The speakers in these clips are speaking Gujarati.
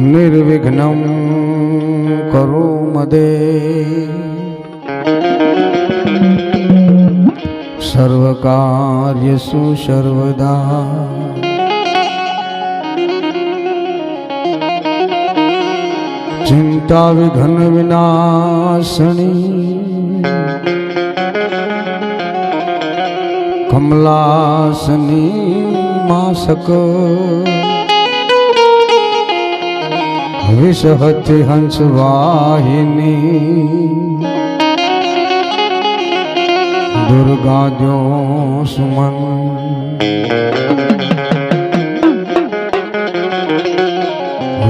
નિર્વિઘ્નમ કરો મદે. સર્વકાર્યસુ સર્વદા. ચિંતા વિઘ્ન વિનાશણી કમલાસની માસક. વિષહતિ હંસ વાહિની દુર્ગા જો સુમન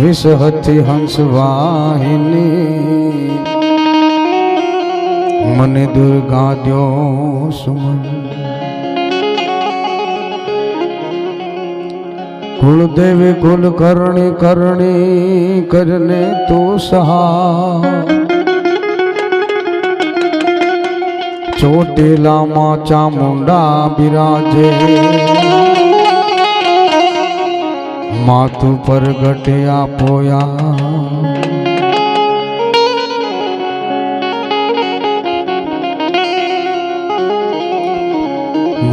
વિષહતિ હંસ વાહિની મને દુર્ગા જો સુમન કુળદેવી કુલ કરણી કરણી કરને તો સહા ચોટીલામાં ચામુંડા બિરાજે. માથું પર ગટ્યા પોયા.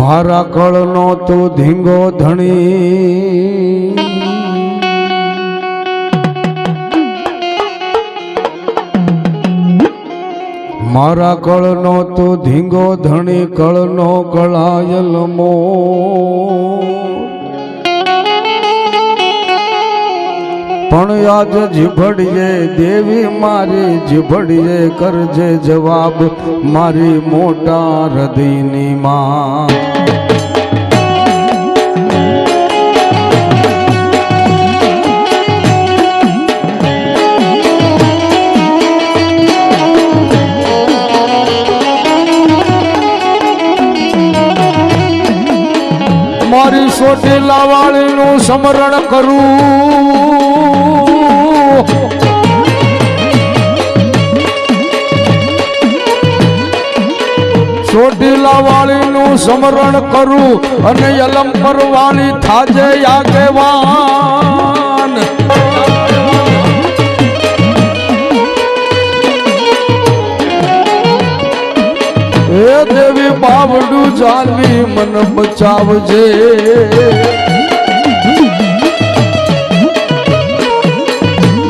મારા કળનો તું ધીંગો ધણી. મારા કળનો તું ધીંગો ધણી કળનો કળાયલ મો પણ આજ જીભડીએ, દેવી મારી જીભડીએ, કરજે જવાબ મારી મોટા હૃદયની માં. મારી સોટેલા વાળીનું સ્મરણ કરું. ચોટીલા વાળીનું સ્મરણ કરું અને યલમ પરવાળી થાજે આગેવાન. હે દેવી બાવડું ચાલવી મન બચાવજે.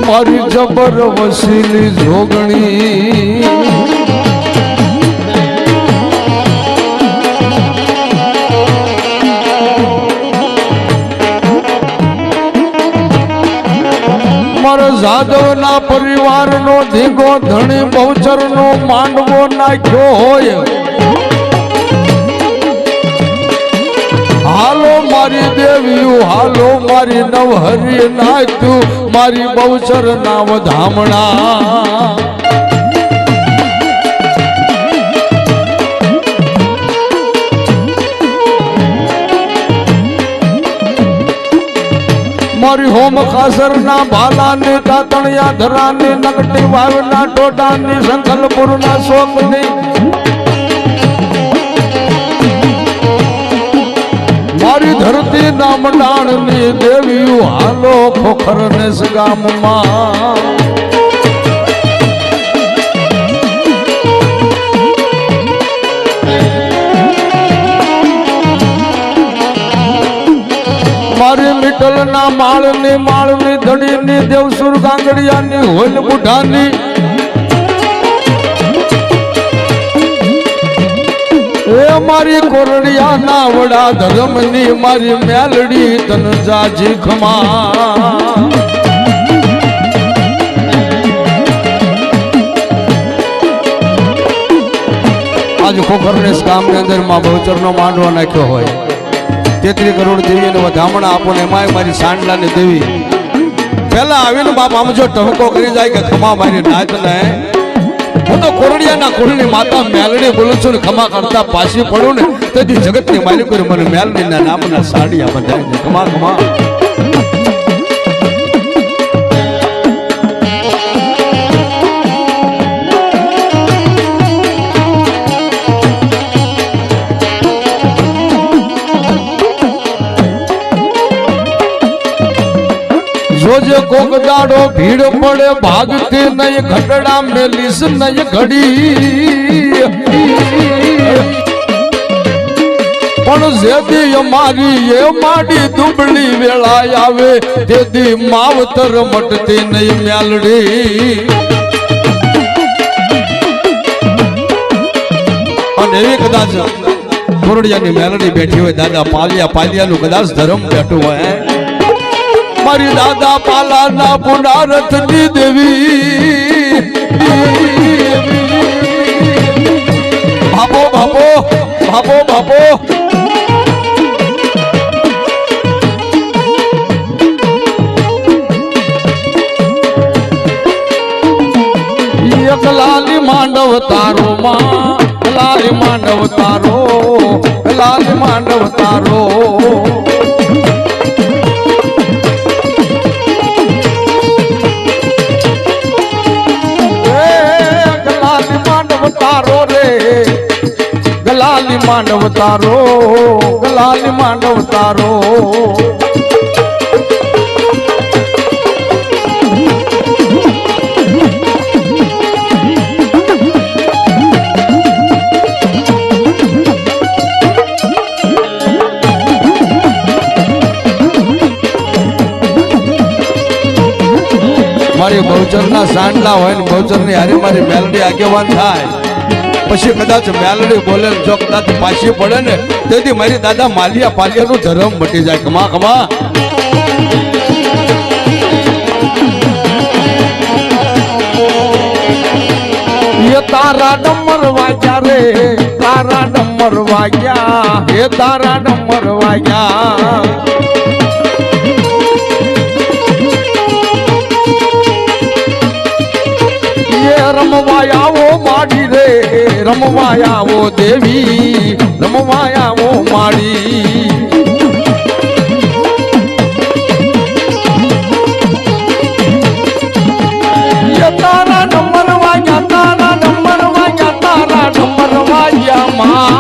મારી જબર વસીલી જોગણી. જાદવના પરિવારનો ધીગો ધણી બહુચરનો માંડવો નાખ્યો હોય. હાલો મારી દેવી હાલો મારી નવહરી નાખ્યું મારી બહુચર ના વધામણા. મારી હોમ ખાસર ના ભાલા ને તાતણિયા ધરા ને નકટી વાવ ના ટોટા ને સંખલપુર ના શોકની મારી ધરતી ના મંડાણની દેવી હાલો ખોખર ને ગામમાં મારી મિટલ ના માળની માળની ધડી ની દેવસુર ગાંગડિયા ની હોલ બુઢાની. એ મારી કોરડિયા ના વડા ધર્મની મારી મેલડી તન જાજી ખમા આજ ખોખરનેસ ગામની અંદરમાં બહુચરનો માંડવો નાખ્યો હોય. તેત્રી કરોડ દેવી અને વધામણા આપો ને એમાં મારી સાંડલાની દેવી. પેલા આવીને બાપ આમ જો ટહકો કરી જાય કે ખમા મારી નાચ ને હું તો કોરડિયાના કુળની માતા મેલડી બોલું છું ને ખમા કરતા પાછી પડું ને, તેથી જગતની માલિક મને મેલડીના નામના સાડિયા બંધાય ખમા ખમા કોક દાડો ભીડ પડે, ભાગતી નહીં, ઘટડા મેલીસ નહીં ઘડી. પણ જેદી મારી એ માડી દુબળી વેળા આવે તેદી માવતર મટતી નહીં મ્યાલડી. અને એવી કદાચ કોરડિયાની મેલડી બેઠી હોય, દાદા પાલિયા પાલિયાનું કદાચ ધર્મ બેઠું હોય મારી દાદા પાલાના પુનારથની દેવી. ભાપો ભાપો ભાપો ભાપો લાલી માંડવ તારો માં, લાલી માંડવ તારો, લાલી માંડવ તારો. ગલાલી માંડવ તારો ગલાલી માંડવ તારો. મારી બહુચરના સાંડલા હોય ને બહુચરની હારી મારી મેલડી આગેવાન થાય. પછી કદાચ મેલડી બોલે જો કદાચ પાછી પડે ને, તેથી મારી દાદા માલિયા પાલિયાનું ધર્મ મટી જાય. કમા કમા. તારા ડમર વાગ્યા રે, તારા ડમર વાગ્યા હે તારા ડમર વાગ્યા. રમવા આવો માડી રે રમવા આવો દેવી રમવા આવો એ તારા નંબર વાગ્યા તારા નંબર વાગ્યા તારા નંબર વાગ્યા માં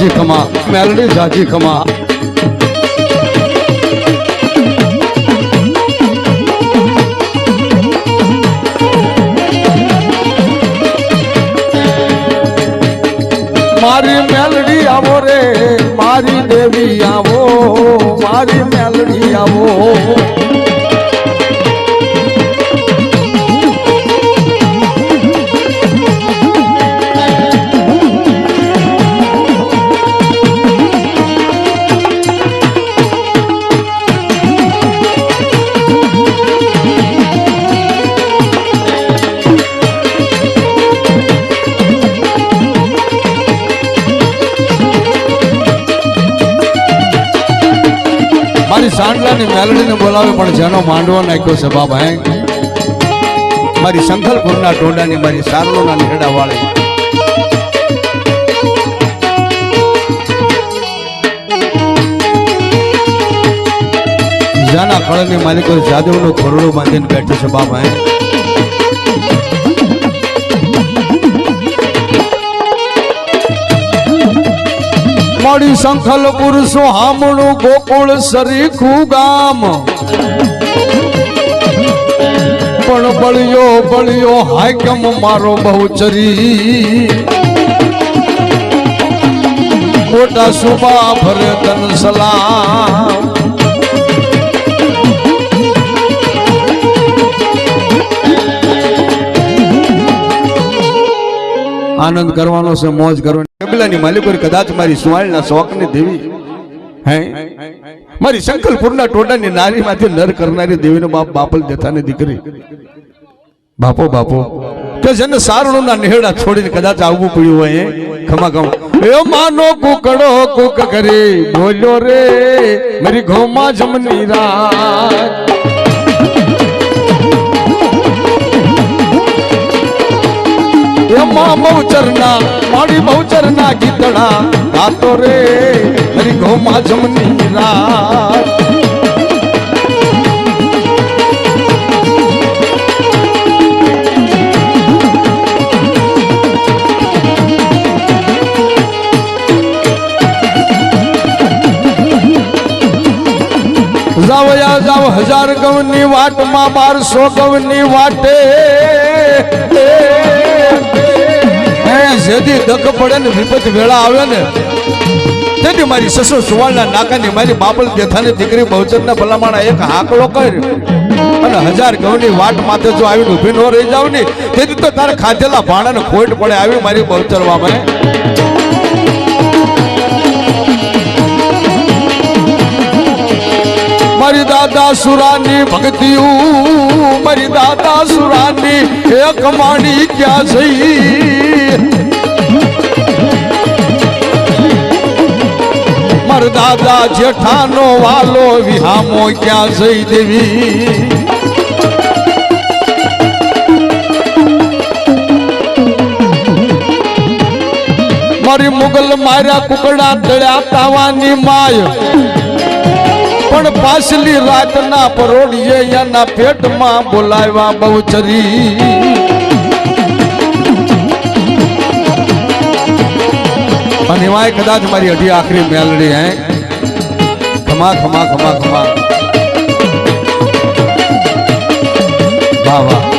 જાજી ખમા, મેલડી જાજી ખમા. મારી મેલડી આવો રે, મારી દેવી આવો, મારી મેલડી આવો. બોલાવે પણ જેનો માંડવો નાખ્યો છે બાબા મારી સંખલપુરના ટોડાની મારી સારલોના નેડા વાળી. જાના કળની માલિકો જાદવનું ખોરડું બાંધીને બેઠું છે બાબા હે? મારી સંખલ પુરુષો હામણું ગોકુળ સરીખું ગામ? પણ બળિયો બળિયો હાકમ મારો બહુચરી. મોટા સુબા ભરે તન સલામ. આનંદ કરવાનો છે, મોજ કરવાની. કબીલાની માલિકો કદાચ મારી સુવાળના શોખની દેવી. હે? મારી શંકલપુરના ટોડાની નારીમાંથી નર કરનારી દેવીનો બાપ બાપલ જથાની દીકરી. બાપો બાપો, કે જેને સારણુના નેહડા છોડીને કદાચ આવવું પડ્યું હોય ખમા ખમ એ માનો કુકડો કુક કરે બોલ્યો રે, મારી ઘઉંમાં જમની રાત. એમાં બહુચરના મારી બહુચરના ગીતડા ગાતો રે, મારી ઘઉંમાં જમની જાવયા જાવ હજાર ગવની વાટમાં બારસો ગવની વાટે જેથી દખ પડે ને વિપત વેળા આવે ને તેથી મારી સસુ સુવાળના નાકાની મારી બાબલ દેથાની દીકરી બહુચરના ભલામણા એક હાકલો કર્યો. અને હજાર ઘઉંની વાટ માથે જો આવીને ઊભી ન રહી જાવ ને, તેથી તો તારે ખાધેલા ભાણાને ખોટ પડે આવી મારી બહુચરવામાં મારી દાદા સુરાની ભક્તિ મારી દાદા સુરાની એક માણી ક્યાં જઈ મારા દાદા જેઠાનો વાલો વિહામો ક્યાં જઈ દેવી? મારી મુગલ માર્યા કુકડા તળ્યા તાવાની માય. પણ પાછલી રાતના પરોડીએ એના પેટમાં બોલાવ્યા બહુચરી. અને એમાંય કદાચ મારી અઢી આખરી મેલડી હે. ખમા ખમા ખમા ખમા. વાહ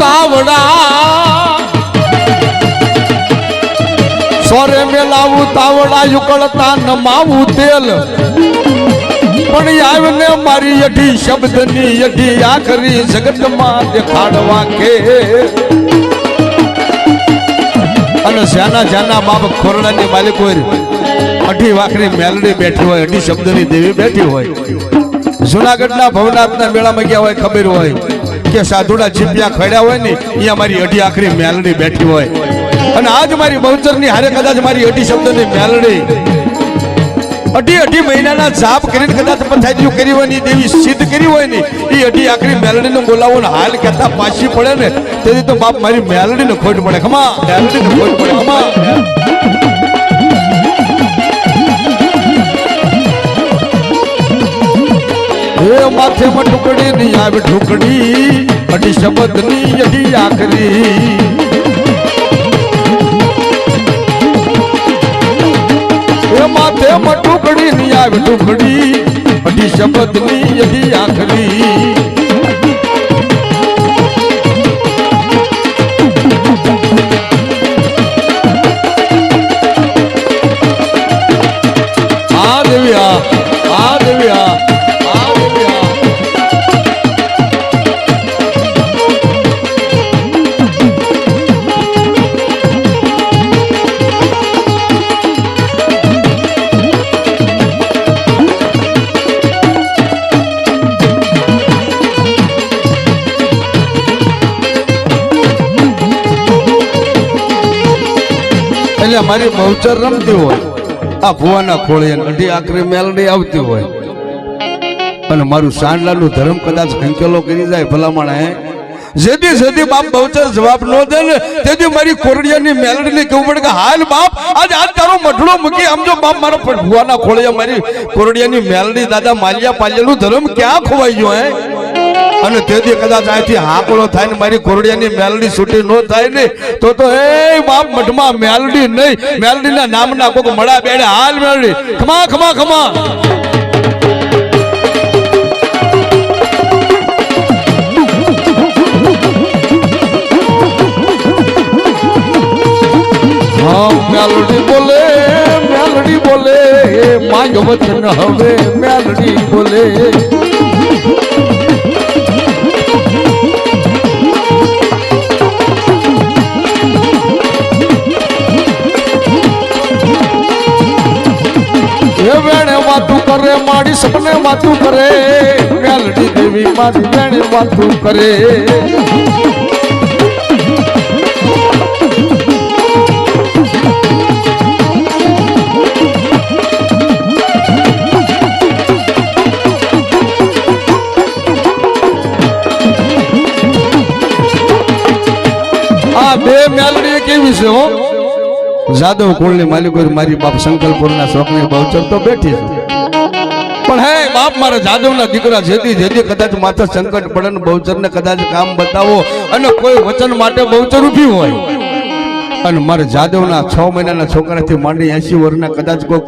તાવડા. મેલાવું તાવડા યુકળતા નમાવું તેલ. પણ આવીને મારી અઢી શબ્દની અઢી આખરી જગતમાં દેખાડવા કે. અને જ્યાના જ્યાના બાપ ખોરડાની માલિક હોય, અઢી વાખરી મેલડી બેઠી હોય, અઢી શબ્દની દેવી બેઠી હોય. જુનાગઢના ભવનાથના મેળામાં ગયા હોય, ખબર હોય કે સાધુડા જીપ્યા ખડ્યા હોય ને, અહીંયા મારી અઢી આખરી મેલડી બેઠી હોય. અને આજ મારી બહુચરની હારે કદાચ મારી અઢી શબ્દની મેલડી. અઢી અઢી મહિનાના જાપ કરીને કદાચ પથારીઓ કરી હોય ને દેવી સિદ્ધ કરી હોય ને એ અઢી આખરી મેલડીને બોલાવો ને હાલ કહેતા પાછી પડે ને, તેથી તો બાપ મારી મેલડીને ખોટ પડે. ખમા, મેલડીને ખોટ પડે. ખમા. એ માથે માં ટુકડી ની આવે ઢુકડી, અઢી શબ્દની અઢી આખરી. માથે મટુકડી ટુકડી ની આવે ટુકડી. અઢી શબ્દની અઢી આખરી મારી બહુચર રમતી હોય. આ ભુવાના ખોળે અઢી આખરી મેલડી આવતી હોય. અને મારું સાંડલાનું ધર્મ કદાચ ખંકેલો કરી જાય ભલામણ, હે? જેથી જેથી બાપ બહુચર જવાબ ન દે ને, તેથી મારી કોરડિયાની મેલડીને કેવું પડે કે, હાલ બાપ, આજ આજ તારો મઠડો મૂકી આમ જો બાપ મારો ભુવાના ખોળે મારી કોરડિયાની મેલડી દાદા માલિયા પાલ્યાનું ધર્મ ક્યાં ખોવાઈ ગયો, હે? અને તેથી કદાચ અહીંથી હાકડો થાય ને મારી કોરડિયાની મેલડી છૂટી ન થાય ને, તો તો હે બાપ મઠમાં મેલડી નહીં. મેલડીના નામના કોક મળા બેડે. હાલ મેલડી. ખમા ખમા ખમા. મેલડી બોલે મેલડી બોલે. માંગ વચન હવે મેલડી બોલે. મારી વેણી વાતું કરે આ બે મેલડી કેવી છે હો? જાદવ કુળની માલિકો મારી બાપ સંકલ્પુરના શોખની બહુચર તો બેઠી છે. પણ હે, બાપ મારા જાદવના દીકરા જેથી જેથી કદાચ માથે સંકટ પડે ને બહુચરને કદાચ કામ બતાવો અને કોઈ વચન માટે બહુચર ઊભી હોય. અને મારા જાદવના છ મહિનાના છોકરાથી માંડી એસી વર્ષના કદાચ કોઈક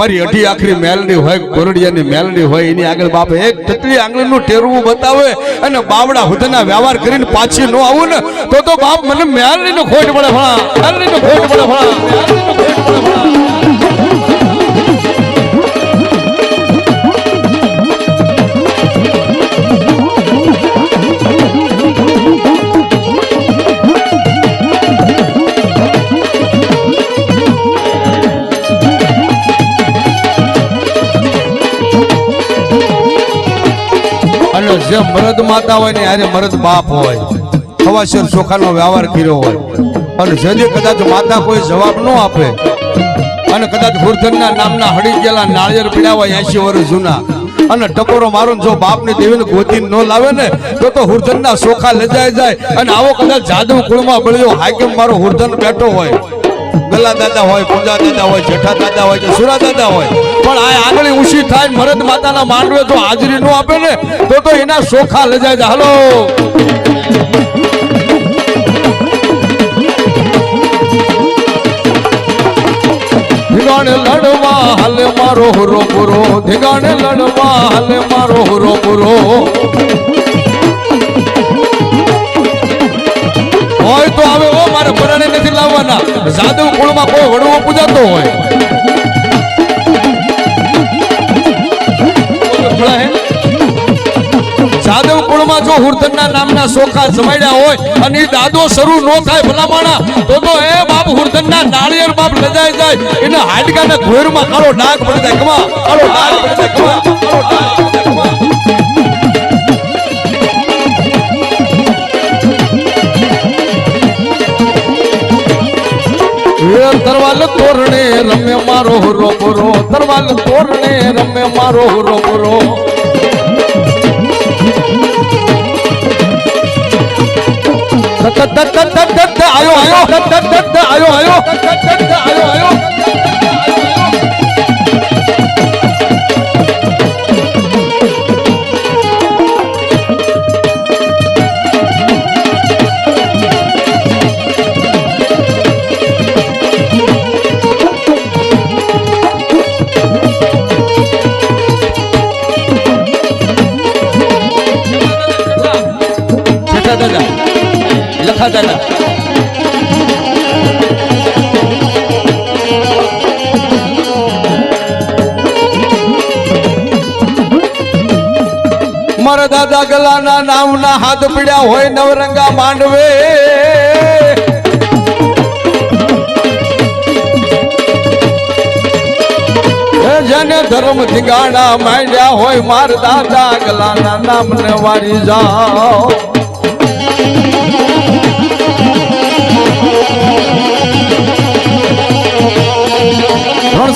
મારી અઢી આખરી મેલડી હોય, ગોરડિયાની મેલડી હોય, એની આગળ બાપ એક ટકલી આંગળીનું ટેરવું બતાવે અને બાવડા હુદના વ્યવહાર કરીને પાછી ન આવું ને, તો તો બાપ મને મેલડીનો ખોટ પડે ભણા, મેલડીનો ખોટ પડે ભણા. જે મરદ માતા હોય ને યારે મરદ બાપ હોય. ખવાશેર ચોખાનો વ્યવહાર કર્યો હોય. અને જેને કદાચ માતા કોઈ જવાબ ન આપે, અને કદાચ ગુરધનના નામના હળી ગયેલા નાળિયેર પડ્યા હોય એસી વર્ષ જૂના, અને ટકોરો મારો જો બાપની દેવીને ગોતી ન લાવે ને, તો તો હુરધનના સોખા લજાઈ જાય, અને આવો કદાચ જાદવ કુળમાં બળ્યો હાકેમ મારો હુરધન બેઠો હોય. ગલા દાદા હોય, પૂજા દાદા હોય, જેઠા દાદા હોય કે સુરા દાદા હોય પણ આ આંગળી ઊંચી થાય મરદ માતાના માંડવે તો હાજરી ન આપે ને, તો તો એના સોખા લજાય જાય હાલો. ધીગાણે લડવા હાલે મારો હુરો પુરો ધીગાણે લડવા હાલે મારો હુરો પુરો હોય તો આવે, ઓ, મારે પરાણે નથી લાવવાના. જાદવ કુળમાં કોઈ વડવો પૂજાતો હોય. કુળમાં હુરધનના નામના સોખા જમાડ્યા હોય અને એ દાદો શરૂ ન થાય ભલામાણા, તો તો એ બાપ હુરધનના નાળિયેર બાપ લજાઈ જાય. એને હાડકાના ઘોરમાં કાળો ડાઘ પડી જાય. કમા, કાળો ડાઘ પડી જાય. કમા, કાળો તોરણે રમે મારો એ તરવાલ તોરણે રમે મારો હુરો પુરો તરવાલ તોરણે રમે મારો હુરો પુરો આયો આયો આયો આયો આયો આયો લખા દાદા મારા દાદા ગલાના નામના હાથ પીડ્યા હોય નવરંગા માંડવે. જેને ધર્મ ધીગાણા માંડ્યા હોય, માર દાદા ગલાના નામને વારી જાઓ.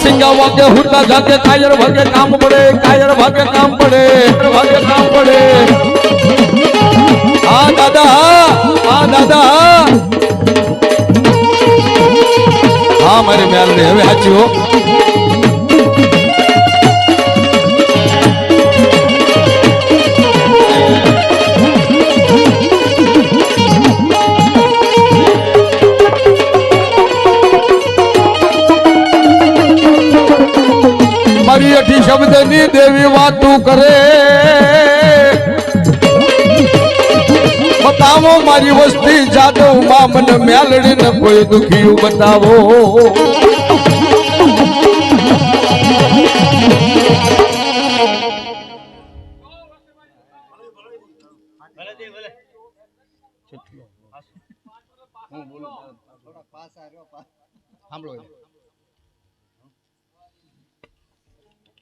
રણસિંગા વાગે હુરતા જાતે કાયર ભાગે કામ પડે, કાયર ભાગે કામ પડે ભાગે કામ પડે. હા, દાદા હા દાદા, હા. મારી ને હવે સાચી હો. શબ્દની દેવી વાતું કરે. બતાવો મારી વસ્તી જાદવમાં મને મ્યાલડી ને કોઈ દુખિયું બતાવો. હું, બોલું. થોડા પાસ આવ્યો સાંભળો